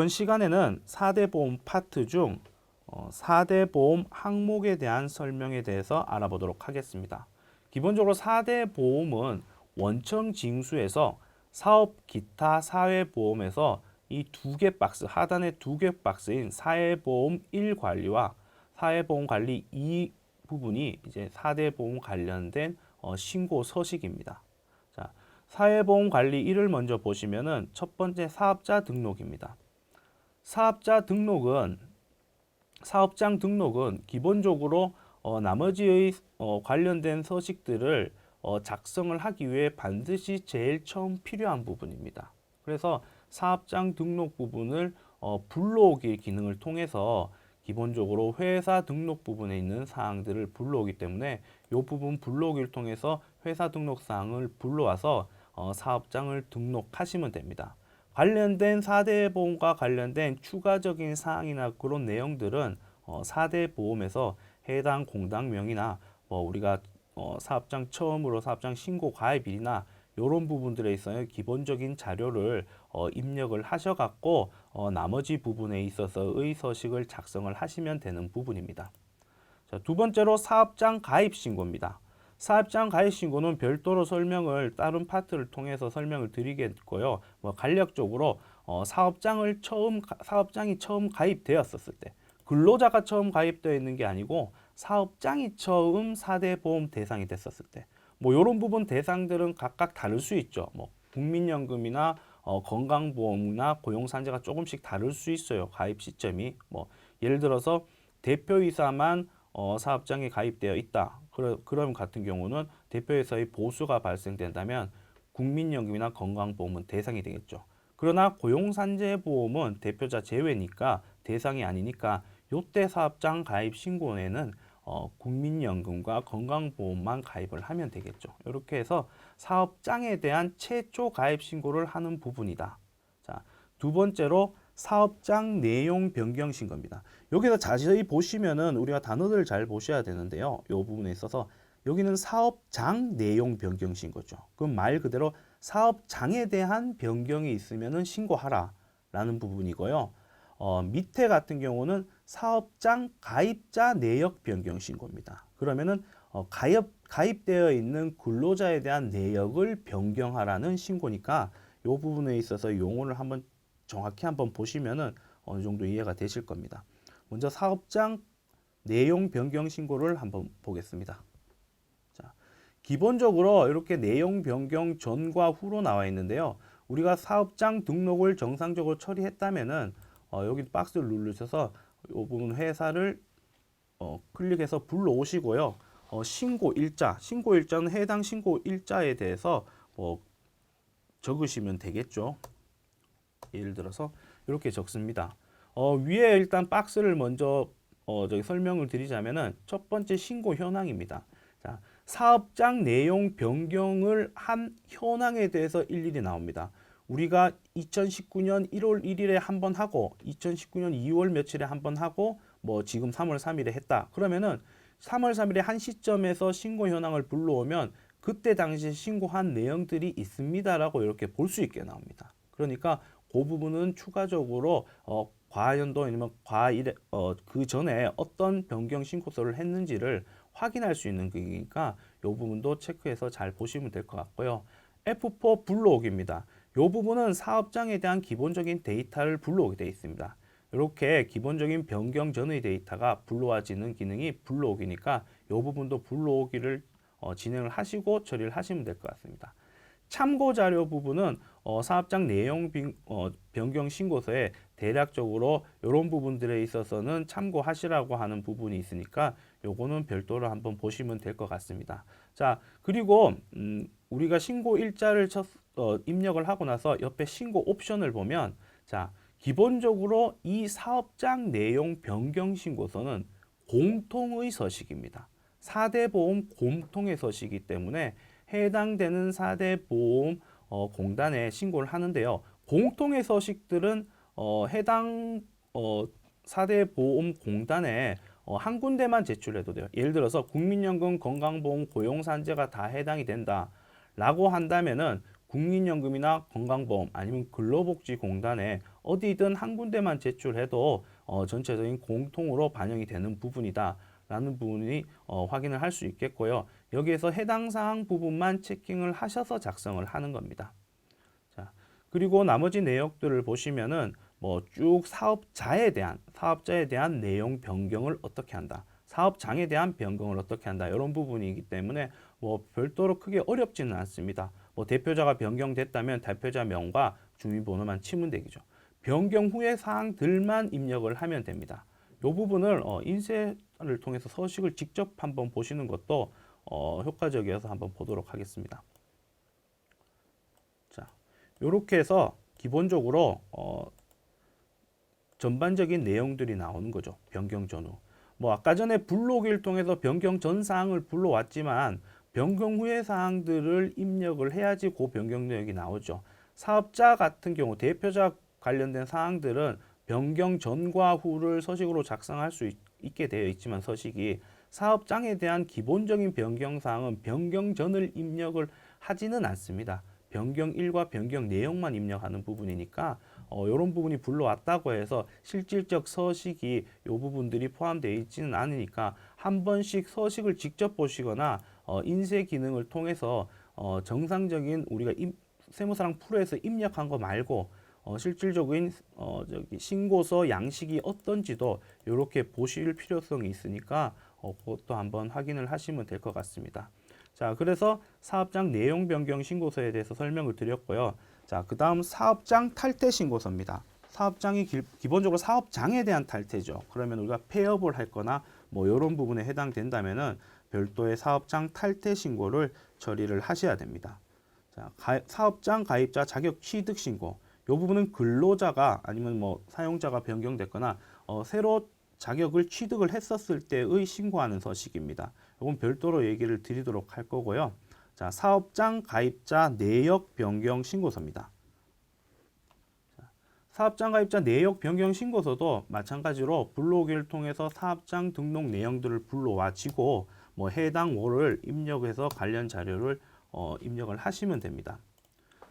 이번 시간에는 4대 보험 파트 중 어, 4대 보험 항목에 대한 설명에 대해서 알아보도록 하겠습니다. 기본적으로 4대 보험은 원청 징수에서 사업 기타 사회보험에서 이 두 개 박스 하단의 두 개 박스인 사회보험 1 관리와 사회보험 관리 2 부분이 이제 4대 보험 관련된 어, 신고 서식입니다. 자, 사회보험 관리 1을 먼저 보시면은 첫 번째 사업자 등록입니다. 사업자 등록은 사업장 등록은 기본적으로 어, 나머지의 어, 관련된 서식들을 어, 작성을 하기 위해 반드시 제일 처음 필요한 부분입니다. 그래서 사업장 등록 부분을 어, 불러오기 기능을 통해서 기본적으로 회사 등록 부분에 있는 사항들을 불러오기 때문에 이 부분 불러오기를 통해서 회사 등록 사항을 불러와서 어, 사업장을 등록하시면 됩니다. 관련된 4대 보험과 관련된 추가적인 사항이나 그런 내용들은 어, 4대 보험에서 해당 공당명이나 뭐 우리가 어, 사업장 처음으로 사업장 신고 가입일이나 이런 부분들에 있어서 기본적인 자료를 어, 입력을 하셔갖고 어, 나머지 부분에 있어서의 서식을 작성을 하시면 되는 부분입니다. 자, 두 번째로 사업장 가입 신고입니다. 사업장 가입 신고는 별도로 설명을 다른 파트를 통해서 설명을 드리겠고요. 뭐 간략적으로 어, 사업장을 처음 가- 사업장이 처음 가입되었었을 때 근로자가 처음 가입되어 있는 게 아니고 사업장이 처음 4대 보험 대상이 됐었을 때 뭐 이런 부분 대상들은 각각 다를 수 있죠. 뭐 국민연금이나 어, 건강보험이나 고용산재가 조금씩 다를 수 있어요. 가입 시점이 뭐 예를 들어서 대표이사만 어, 사업장에 가입되어 있다. 그러, 그럼 같은 경우는 대표이사의 보수가 발생된다면 국민연금이나 건강보험은 대상이 되겠죠. 그러나 고용산재보험은 대표자 제외니까 대상이 아니니까 요때 사업장 가입 신고에는 어, 국민연금과 건강보험만 가입을 하면 되겠죠. 이렇게 해서 사업장에 대한 최초 가입 신고를 하는 부분이다. 자, 두 번째로 사업장 내용 변경 신고입니다. 여기서 자세히 보시면은 우리가 단어들을 잘 보셔야 되는데요. 이 부분에 있어서 여기는 사업장 내용 변경 신고죠. 그럼 말 그대로 사업장에 대한 변경이 있으면은 신고하라라는 부분이고요. 어, 밑에 같은 경우는 사업장 가입자 내역 변경 신고입니다. 그러면은 어, 가입 가입되어 있는 근로자에 대한 내역을 변경하라는 신고니까 이 부분에 있어서 용어를 한번 정확히 한번 보시면은 어느 정도 이해가 되실 겁니다. 먼저 사업장 내용 변경 신고를 한번 보겠습니다. 자, 기본적으로 이렇게 내용 변경 전과 후로 나와 있는데요. 우리가 사업장 등록을 정상적으로 처리했다면은 어, 여기 박스를 누르셔서 이 부분 회사를 어, 클릭해서 불러오시고요. 어, 신고 일자, 신고 일자는 해당 신고 일자에 대해서 뭐 적으시면 되겠죠. 예를 들어서 이렇게 적습니다. 어, 위에 일단 박스를 먼저 어, 저기 설명을 드리자면은 첫 번째 신고 현황입니다. 자, 사업장 내용 변경을 한 현황에 대해서 일일이 나옵니다. 우리가 2019년 1월 1일에 한 번 하고 2019년 2월 며칠에 한 번 하고 뭐 지금 3월 3일에 했다. 그러면은 3월 3일에 한 시점에서 신고 현황을 불러오면 그때 당시에 신고한 내용들이 있습니다라고 이렇게 볼 수 있게 나옵니다. 그러니까 그 부분은 추가적으로 어, 과연도 아니면 과일 어, 그 전에 어떤 변경 신고서를 했는지를 확인할 수 있는 거니까 이 부분도 체크해서 잘 보시면 될 것 같고요. F4 불러오기입니다. 이 부분은 사업장에 대한 기본적인 데이터를 불러오게 되어 있습니다. 이렇게 기본적인 변경 전의 데이터가 불러와지는 기능이 불러오기니까 이 부분도 불러오기를 어, 진행을 하시고 처리를 하시면 될 것 같습니다. 참고 자료 부분은 어, 사업장 내용 빈- 어, 변경 신고서에 대략적으로 이런 부분들에 있어서는 참고하시라고 하는 부분이 있으니까 요거는 별도로 한번 보시면 될 것 같습니다. 자 그리고 음, 우리가 신고 일자를 쳤, 어, 입력을 하고 나서 옆에 신고 옵션을 보면 자 기본적으로 이 사업장 내용 변경 신고서는 공통의 서식입니다. 4대 보험 공통의 서식이기 때문에 해당되는 4대 보험 어, 공단에 신고를 하는데요. 공통의 서식들은 어, 해당 어, 4대 보험 공단에 어, 한 군데만 제출해도 돼요. 예를 들어서 국민연금, 건강보험, 고용산재가 다 해당이 된다라고 한다면은 국민연금이나 건강보험 아니면 근로복지공단에 어디든 한 군데만 제출해도 어, 전체적인 공통으로 반영이 되는 부분이다라는 부분이 어, 확인을 할 수 있겠고요. 여기에서 해당 사항 부분만 체킹을 하셔서 작성을 하는 겁니다. 자, 그리고 나머지 내역들을 보시면은 뭐 쭉 사업자에 대한 사업자에 대한 내용 변경을 어떻게 한다. 사업장에 대한 변경을 어떻게 한다. 이런 부분이기 때문에 뭐 별도로 크게 어렵지는 않습니다. 뭐 대표자가 변경됐다면 대표자 명과 주민번호만 치면 되겠죠. 변경 후의 사항들만 입력을 하면 됩니다. 이 부분을 어, 인쇄를 통해서 서식을 직접 한번 보시는 것도 어, 효과적이어서 한번 보도록 하겠습니다. 자, 이렇게 해서 기본적으로 어, 전반적인 내용들이 나오는 거죠. 변경 전후. 뭐 아까 전에 불러오기를 통해서 변경 전 사항을 불러왔지만 변경 후의 사항들을 입력을 해야지 그 변경 내역이 나오죠. 사업자 같은 경우 대표자 관련된 사항들은 변경 전과 후를 서식으로 작성할 수 있, 있게 되어 있지만 서식이 사업장에 대한 기본적인 변경 사항은 변경 전을 입력을 하지는 않습니다. 변경 일과 변경 내용만 입력하는 부분이니까 어, 이런 부분이 불러왔다고 해서 실질적 서식이 이 부분들이 포함되어 있지는 않으니까 한 번씩 서식을 직접 보시거나 어, 인쇄 기능을 통해서 어, 정상적인 우리가 임, 세무사랑 프로에서 입력한 거 말고 어, 실질적인 어, 저기 신고서 양식이 어떤지도 이렇게 보실 필요성이 있으니까 어, 그것도 한번 확인을 하시면 될 것 같습니다. 자, 그래서 사업장 내용 변경 신고서에 대해서 설명을 드렸고요. 자, 그 다음 사업장 탈퇴 신고서입니다. 사업장이 기, 기본적으로 사업장에 대한 탈퇴죠. 그러면 우리가 폐업을 할 거나 뭐 이런 부분에 해당된다면은 별도의 사업장 탈퇴 신고를 처리를 하셔야 됩니다. 자, 가, 사업장 가입자 자격 취득 신고. 이 부분은 근로자가 아니면 뭐 사용자가 변경됐거나 어, 새로 자격을 취득을 했었을 때의 신고하는 서식입니다. 이건 별도로 얘기를 드리도록 할 거고요. 자, 사업장 가입자 내역 변경 신고서입니다. 자, 사업장 가입자 내역 변경 신고서도 마찬가지로 불러오기를 통해서 사업장 등록 내용들을 불러와지고 뭐 해당 월을 입력해서 관련 자료를 어, 입력을 하시면 됩니다.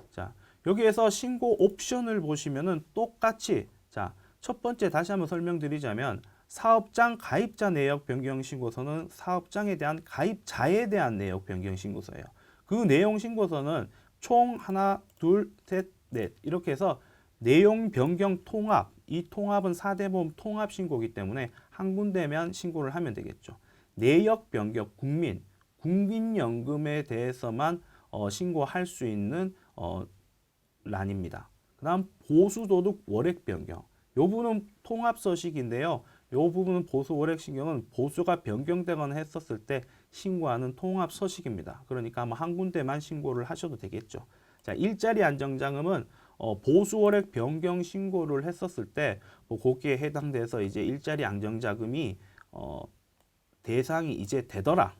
자, 여기에서 신고 옵션을 보시면은 똑같이 자, 첫 번째 다시 한번 설명드리자면 사업장 가입자 내역 변경 신고서는 사업장에 대한 가입자에 대한 내역 변경 신고서예요. 그 내용 신고서는 총 하나, 둘, 셋, 넷 이렇게 해서 내용 변경 통합 이 통합은 사대보험 통합 신고이기 때문에 한 군데면 신고를 하면 되겠죠. 내역 변경 국민 국민연금에 대해서만 어, 신고할 수 있는 어, 란입니다. 그다음 보수도둑 월액 변경. 요 부분은 통합 서식인데요. 요 부분은 보수 월액 신경은 보수가 변경되거나 했었을 때 신고하는 통합 서식입니다. 그러니까 아마 한 군데만 신고를 하셔도 되겠죠. 자, 일자리 안정자금은 어, 보수 월액 변경 신고를 했었을 때 뭐 거기에 해당돼서 이제 일자리 안정자금이 어, 대상이 이제 되더라.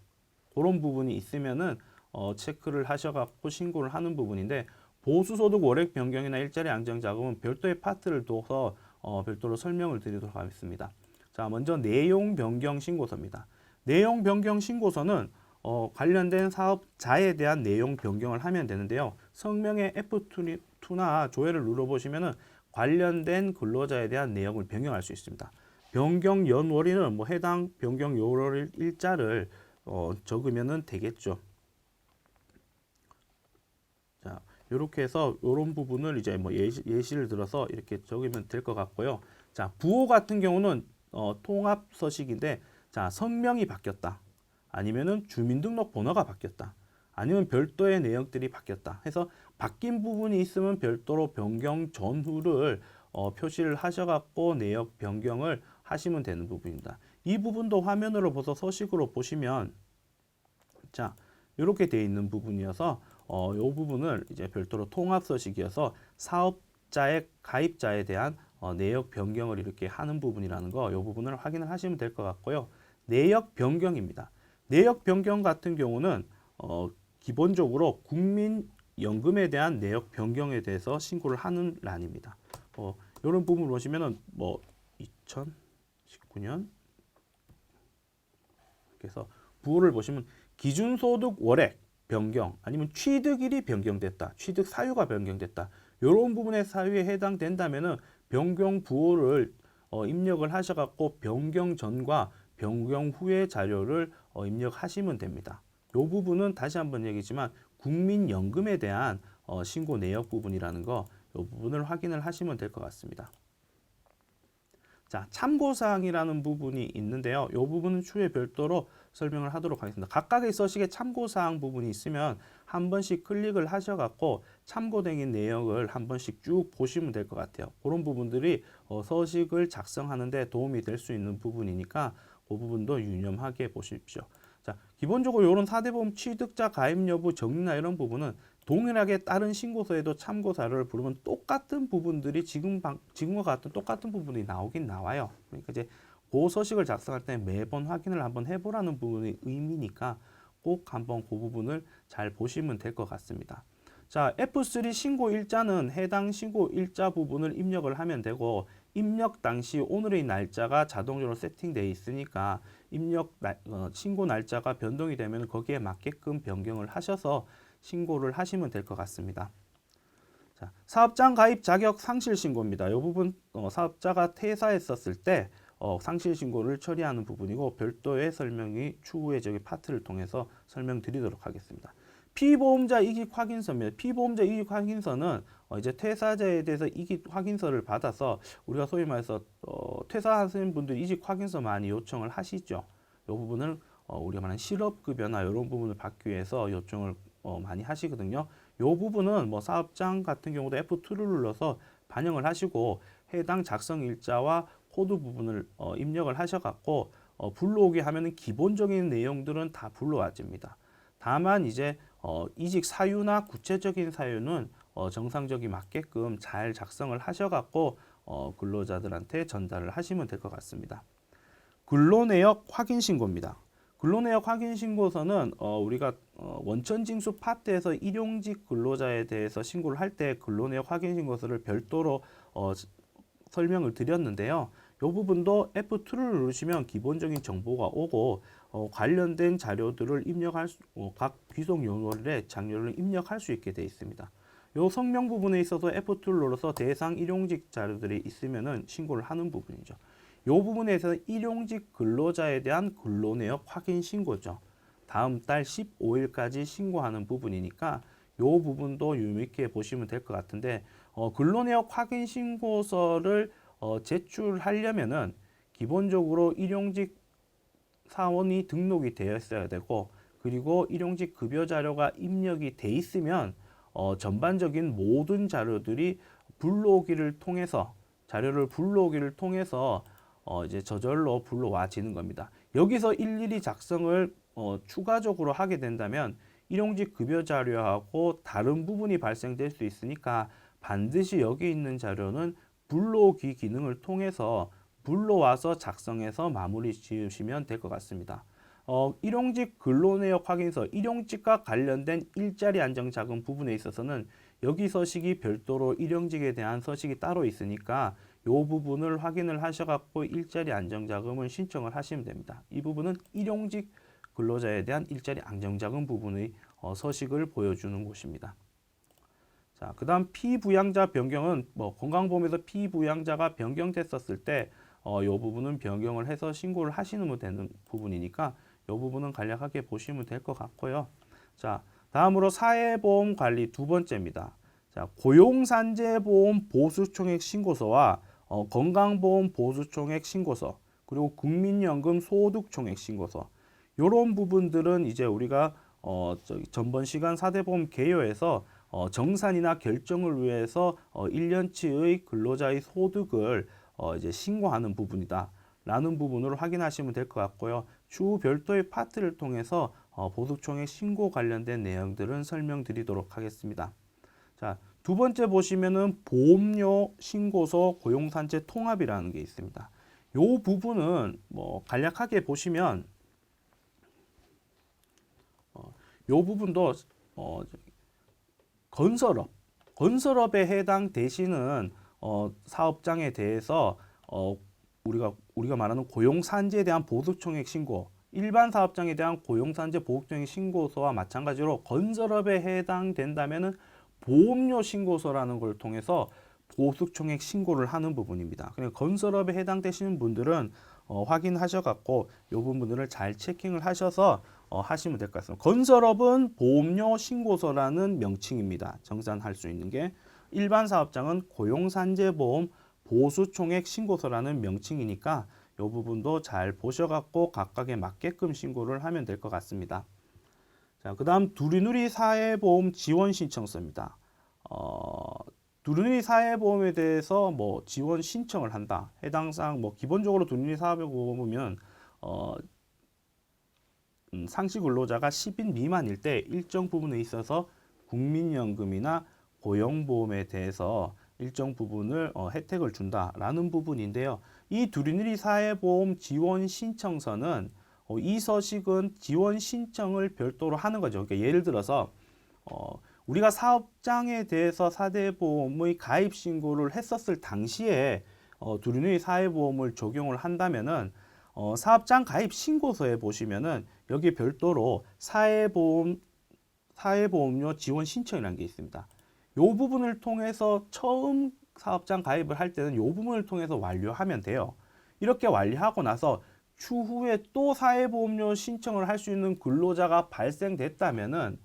그런 부분이 있으면은 어, 체크를 하셔갖고 신고를 하는 부분인데 보수소득 월액 변경이나 일자리 안정자금은 별도의 파트를 둬서 어, 별도로 설명을 드리도록 하겠습니다. 자, 먼저 내용 변경 신고서입니다. 내용 변경 신고서는 어, 관련된 사업자에 대한 내용 변경을 하면 되는데요. 성명의 F2나 조회를 눌러보시면은 관련된 근로자에 대한 내용을 변경할 수 있습니다. 변경 연월일은 뭐 해당 변경 연월 일자를 어, 적으면은 되겠죠. 자, 이렇게 해서 이런 부분을 이제 뭐 예시, 예시를 들어서 이렇게 적으면 될 것 같고요. 자, 부호 같은 경우는 어, 통합 서식인데 자, 성명이 바뀌었다. 아니면은 주민등록 번호가 바뀌었다. 아니면 별도의 내역들이 바뀌었다. 해서 바뀐 부분이 있으면 별도로 변경 전후를 어, 표시를 하셔갖고 내역 변경을 하시면 되는 부분입니다. 이 부분도 화면으로 보서 서식으로 보시면 자 이렇게 되어 있는 부분이어서 어, 이 부분을 이제 별도로 통합 서식이어서 사업자의 가입자에 대한 어, 내역 변경을 이렇게 하는 부분이라는 거, 이 부분을 확인을 하시면 될 것 같고요. 내역 변경입니다. 내역 변경 같은 경우는 어, 기본적으로 국민연금에 대한 내역 변경에 대해서 신고를 하는 란입니다. 어, 이런 부분 보시면은 뭐 2019년 그래서 부호를 보시면 기준소득 월액 변경 아니면 취득일이 변경됐다. 취득 사유가 변경됐다. 이런 부분의 사유에 해당된다면은 변경 부호를 어, 입력을 하셔갖고 변경 전과 변경 후의 자료를 어, 입력하시면 됩니다. 이 부분은 다시 한번 얘기지만 국민연금에 대한 어, 신고 내역 부분이라는 거, 이 부분을 확인을 하시면 될 것 같습니다. 자, 참고사항이라는 부분이 있는데요. 이 부분은 추후에 별도로 설명을 하도록 하겠습니다. 각각의 서식에 참고사항 부분이 있으면 한 번씩 클릭을 하셔갖고 참고된 내역을 한 번씩 쭉 보시면 될 것 같아요. 그런 부분들이 어, 서식을 작성하는데 도움이 될 수 있는 부분이니까 그 부분도 유념하게 보십시오. 자, 기본적으로 이런 사대보험 취득자 가입 여부 정리나 이런 부분은 동일하게 다른 신고서에도 참고사를 부르면 똑같은 부분들이 지금 방, 지금과 같은 똑같은 부분이 나오긴 나와요. 그러니까 이제 그 서식을 작성할 때 매번 확인을 한번 해보라는 부분이 의미니까 꼭 한번 그 부분을 잘 보시면 될 것 같습니다. 자, F3 신고 일자는 해당 신고 일자 부분을 입력을 하면 되고 입력 당시 오늘의 날짜가 자동적으로 세팅되어 있으니까 입력 날, 어, 신고 날짜가 변동이 되면 거기에 맞게끔 변경을 하셔서 신고를 하시면 될 것 같습니다. 자, 사업장 가입 자격 상실 신고입니다. 이 부분 어, 사업자가 퇴사했었을 때 어, 상실 신고를 처리하는 부분이고 별도의 설명이 추후에 저기 파트를 통해서 설명드리도록 하겠습니다. 피보험자 이직 확인서입니다. 피보험자 이직 확인서는 어, 이제 퇴사자에 대해서 이직 확인서를 받아서 우리가 소위 말해서 어, 퇴사하신 분들 이직 확인서 많이 요청을 하시죠. 이 부분을 어, 우리가 말하는 실업급여나 이런 부분을 받기 위해서 요청을 어, 많이 하시거든요. 이 부분은 뭐 사업장 같은 경우도 F2를 눌러서 반영을 하시고 해당 작성 일자와 코드 부분을 어, 입력을 하셔갖고 어, 불러오게 하면은 기본적인 내용들은 다 불러와집니다. 다만 이제 어, 이직 사유나 구체적인 사유는 어, 정상적이 맞게끔 잘 작성을 하셔갖고 어, 근로자들한테 전달을 하시면 될 것 같습니다. 근로내역 확인 신고입니다. 근로내역 확인 신고서는 어, 우리가 어, 원천징수 파트에서 일용직 근로자에 대해서 신고를 할 때 근로내역 확인 신고서를 별도로 어, 설명을 드렸는데요. 이 부분도 F2를 누르시면 기본적인 정보가 오고 어, 관련된 자료들을 입력할 수, 어, 각 귀속 요원의 장료를 입력할 수 있게 되어 있습니다. 이 성명 부분에 있어서 F2를 눌러서 대상 일용직 자료들이 있으면은 신고를 하는 부분이죠. 이 부분에서 일용직 근로자에 대한 근로내역 확인 신고죠. 다음 달 15일까지 신고하는 부분이니까 이 부분도 유의있게 보시면 될 것 같은데 어, 근로내역 확인 신고서를 어, 제출하려면은 기본적으로 일용직 사원이 등록이 되어 있어야 되고 그리고 일용직 급여 자료가 입력이 돼 있으면 어, 전반적인 모든 자료들이 불러오기를 통해서 자료를 불러오기를 통해서 어, 이제 저절로 불러와지는 겁니다. 여기서 일일이 작성을 어, 추가적으로 하게 된다면 일용직 급여 자료하고 다른 부분이 발생될 수 있으니까 반드시 여기 있는 자료는 불러오기 기능을 통해서 불러와서 작성해서 마무리 지으시면 될 것 같습니다. 어, 일용직 근로내역 확인서, 일용직과 관련된 일자리 안정자금 부분에 있어서는 여기 서식이 별도로 일용직에 대한 서식이 따로 있으니까 이 부분을 확인을 하셔갖고 일자리 안정자금을 신청을 하시면 됩니다. 이 부분은 일용직 근로자에 대한 일자리 안정자금 부분의 어, 서식을 보여주는 곳입니다. 자, 그 다음 피부양자 변경은 뭐 건강보험에서 피부양자가 변경됐었을 때 어, 이 부분은 변경을 해서 신고를 하시면 되는 부분이니까 이 부분은 간략하게 보시면 될 것 같고요. 자, 다음으로 사회보험 관리 두 번째입니다. 자, 고용산재보험 보수총액 신고서와 어, 건강보험 보수총액 신고서 그리고 국민연금 소득총액 신고서 이런 부분들은 이제 우리가 어, 전번 시간 사대보험 개요에서 어, 정산이나 결정을 위해서 어, 1년치의 근로자의 소득을 어, 이제 신고하는 부분이다. 라는 부분을 확인하시면 될 것 같고요. 추후 별도의 파트를 통해서 어, 보수총액 신고 관련된 내용들은 설명드리도록 하겠습니다. 자, 두 번째 보시면은 보험료 신고서 고용산재 통합이라는 게 있습니다. 요 부분은 뭐 간략하게 보시면 어, 요 부분도 어, 건설업 건설업에 해당되시는 어, 사업장에 대해서 어, 우리가 우리가 말하는 고용 산재에 대한 보수총액 신고 일반 사업장에 대한 고용산재 보호증 신고서와 마찬가지로 건설업에 해당된다면은 보험료 신고서라는 걸 통해서 보수총액 신고를 하는 부분입니다. 그러니까 건설업에 해당되시는 분들은 어, 확인하셔갖고 이 부분들을 잘 체킹을 하셔서 어, 하시면 될 것 같습니다. 건설업은 보험료 신고서라는 명칭입니다. 정산할 수 있는 게 일반 사업장은 고용산재보험 보수총액 신고서라는 명칭이니까 이 부분도 잘 보셔갖고 각각에 맞게끔 신고를 하면 될 것 같습니다. 자, 그 다음 두리누리 사회보험 지원 신청서입니다. 어, 두리누리 사회보험에 대해서 뭐 지원 신청을 한다. 해당 사항 뭐 기본적으로 두리누리 사회보험은 어, 음, 상시 근로자가 10인 미만일 때 일정 부분에 있어서 국민연금이나 고용보험에 대해서 일정 부분을 어, 혜택을 준다라는 부분인데요. 이 두리누리 사회보험 지원 신청서는 어, 이 서식은 지원 신청을 별도로 하는 거죠. 그러니까 예를 들어서 어, 우리가 사업장에 대해서 사대보험의 가입 신고를 했었을 당시에 어, 두리누리 사회보험을 적용을 한다면은 어, 사업장 가입 신고서에 보시면은 여기 별도로 사회보험 사회보험료 지원 신청이라는 게 있습니다. 이 부분을 통해서 처음 사업장 가입을 할 때는 이 부분을 통해서 완료하면 돼요. 이렇게 완료하고 나서 추후에 또 사회보험료 신청을 할 수 있는 근로자가 발생됐다면은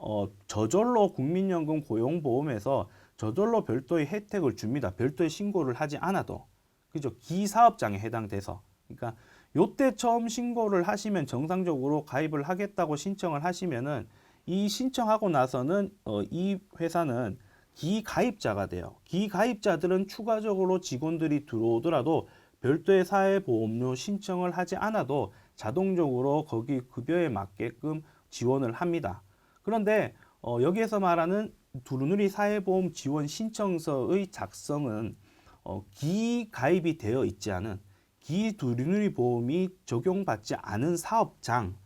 어, 저절로 국민연금 고용보험에서 저절로 별도의 혜택을 줍니다. 별도의 신고를 하지 않아도 그죠? 기사업장에 해당돼서 그러니까 요때 처음 신고를 하시면 정상적으로 가입을 하겠다고 신청을 하시면은 이 신청하고 나서는 어, 이 회사는 기가입자가 돼요. 기가입자들은 추가적으로 직원들이 들어오더라도 별도의 사회보험료 신청을 하지 않아도 자동적으로 거기 급여에 맞게끔 지원을 합니다. 그런데 어, 여기에서 말하는 두루누리 사회보험 지원 신청서의 작성은 어, 기 가입이 되어 있지 않은 기 두루누리 보험이 적용받지 않은 사업장,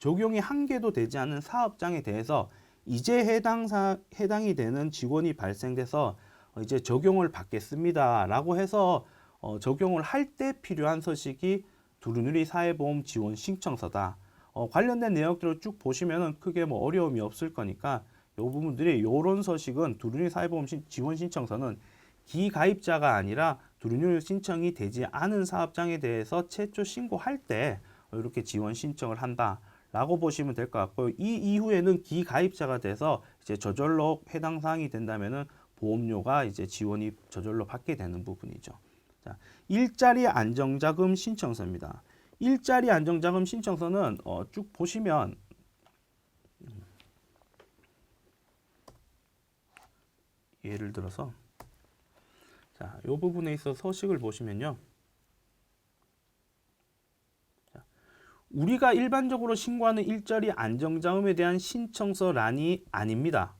적용이 한 개도 되지 않은 사업장에 대해서 이제 해당 사, 해당이 되는 직원이 발생돼서 어, 이제 적용을 받겠습니다라고 해서 어, 적용을 할 때 필요한 서식이 두루누리 사회보험 지원 신청서다. 어, 관련된 내역들을 쭉 보시면은 크게 뭐 어려움이 없을 거니까 요 부분들이 요런 서식은 두루누리 사회보험 신, 지원 신청서는 기가입자가 아니라 두루누리 신청이 되지 않은 사업장에 대해서 최초 신고할 때 이렇게 지원 신청을 한다 라고 보시면 될 것 같고요. 이 이후에는 기가입자가 돼서 이제 저절로 해당 사항이 된다면은 보험료가 이제 지원이 저절로 받게 되는 부분이죠. 자, 일자리 안정자금 신청서입니다. 일자리 안정자금 신청서는 어, 쭉 보시면 예를 들어서 자, 이 부분에 있어 서식을 보시면요. 자, 우리가 일반적으로 신고하는 일자리 안정자금에 대한 신청서란이 아닙니다.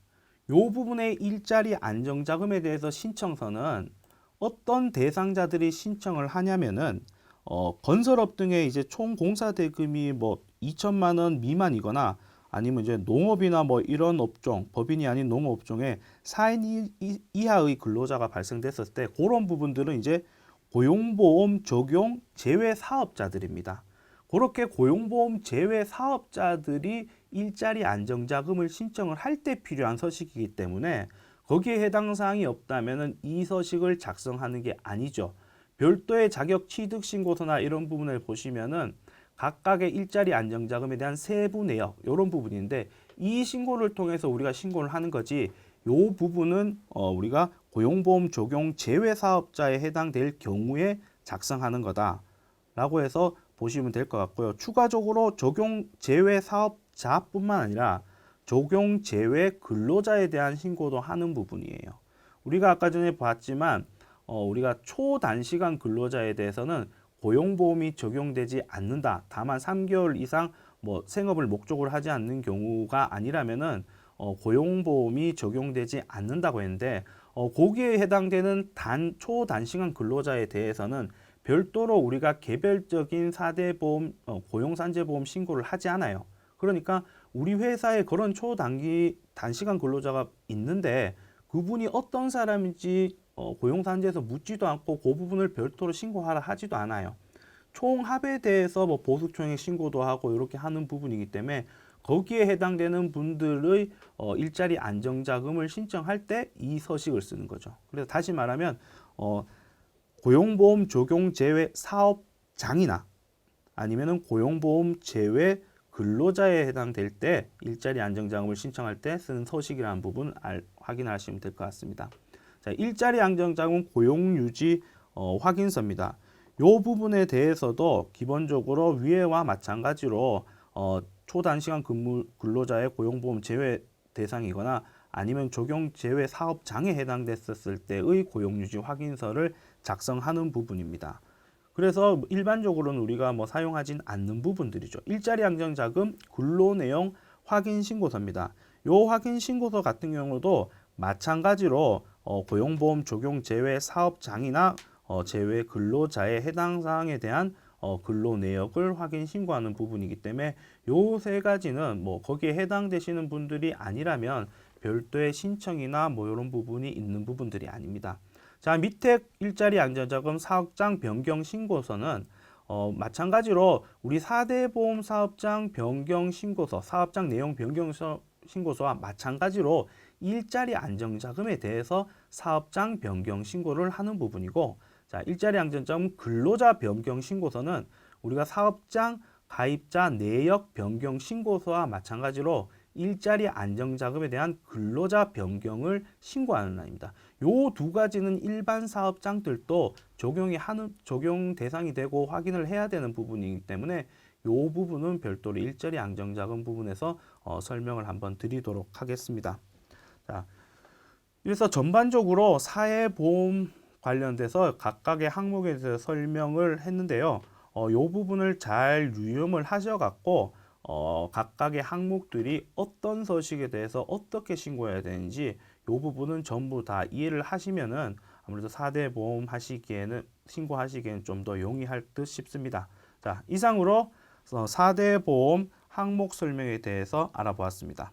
이 부분의 일자리 안정자금에 대해서 신청서는 어떤 대상자들이 신청을 하냐면은 어, 건설업 등의 이제 총 공사 대금이 뭐 2천만 원 미만이거나 아니면 이제 농업이나 뭐 이런 업종, 법인이 아닌 농업 업종에 4인 이- 이하의 근로자가 발생됐을 때 그런 부분들은 이제 고용보험 적용 제외 사업자들입니다. 그렇게 고용보험 제외 사업자들이 일자리 안정자금을 신청을 할 때 필요한 서식이기 때문에 거기에 해당 사항이 없다면은 이 서식을 작성하는 게 아니죠. 별도의 자격 취득 신고서나 이런 부분을 보시면은 각각의 일자리 안정 자금에 대한 세부 내역 이런 부분인데 이 신고를 통해서 우리가 신고를 하는 거지 요 부분은 어, 우리가 고용보험 적용 제외 사업자에 해당될 경우에 작성하는 거다라고 해서 보시면 될 것 같고요. 추가적으로 적용 제외 사업자뿐만 아니라 적용 제외 근로자에 대한 신고도 하는 부분이에요. 우리가 아까 전에 봤지만 어, 우리가 초단시간 근로자에 대해서는 고용보험이 적용되지 않는다. 다만 3개월 이상 뭐 생업을 목적으로 하지 않는 경우가 아니라면은 어, 고용보험이 적용되지 않는다고 했는데 어, 거기에 해당되는 단 초단시간 근로자에 대해서는 별도로 우리가 개별적인 사대 보험 어, 고용산재보험 신고를 하지 않아요. 그러니까 우리 회사에 그런 초단기 단시간 근로자가 있는데 그분이 어떤 사람인지 어, 고용산재에서 묻지도 않고 그 부분을 별도로 신고하라 하지도 않아요. 총합에 대해서 뭐 보수총액 신고도 하고 이렇게 하는 부분이기 때문에 거기에 해당되는 분들의 어, 일자리 안정자금을 신청할 때 이 서식을 쓰는 거죠. 그래서 다시 말하면 어, 고용보험 적용 제외 사업장이나 아니면은 고용보험 제외 근로자에 해당될 때 일자리 안정자금을 신청할 때 쓰는 서식이라는 부분 알, 확인하시면 될 것 같습니다. 자, 일자리 안정자금 고용 유지 어, 확인서입니다. 이 부분에 대해서도 기본적으로 위에와 마찬가지로 어, 초단시간 근무 근로자의 고용보험 제외 대상이거나 아니면 적용 제외 사업장에 해당됐었을 때의 고용유지 확인서를 작성하는 부분입니다. 그래서 일반적으로는 우리가 뭐 사용하진 않는 부분들이죠. 일자리 안정자금 근로 내용 확인 신고서입니다. 요 확인 신고서 같은 경우도 마찬가지로 어, 고용보험 적용 제외 사업장이나 어, 제외 근로자의 해당 사항에 대한 어, 근로 내역을 확인 신고하는 부분이기 때문에 요 세 가지는 뭐 거기에 해당되시는 분들이 아니라면 별도의 신청이나 뭐 이런 부분이 있는 부분들이 아닙니다. 자 밑에 일자리 안전자금 사업장 변경 신고서는 어, 마찬가지로 우리 4대 보험 사업장 변경 신고서, 사업장 내용 변경 서- 신고서와 마찬가지로 일자리 안정자금에 대해서 사업장 변경 신고를 하는 부분이고 자, 일자리 안정자금 근로자 변경 신고서는 우리가 사업장 가입자 내역 변경 신고서와 마찬가지로 일자리 안정자금에 대한 근로자 변경을 신고하는 날입니다. 요 두 가지는 일반 사업장들도 적용이 하는 적용 대상이 되고 확인을 해야 되는 부분이기 때문에 요 부분은 별도로 일자리 안정자금 부분에서 어, 설명을 한번 드리도록 하겠습니다. 자, 그래서 전반적으로 사회보험 관련돼서 각각의 항목에 대해서 설명을 했는데요. 어, 요 부분을 잘 유념을 하셔갖고 어, 각각의 항목들이 어떤 서식에 대해서 어떻게 신고해야 되는지 요 부분은 전부 다 이해를 하시면은 아무래도 4대 보험 하시기에는 신고하시기에는 좀 더 용이할 듯 싶습니다. 자, 이상으로 어, 4대 보험 항목 설명에 대해서 알아보았습니다.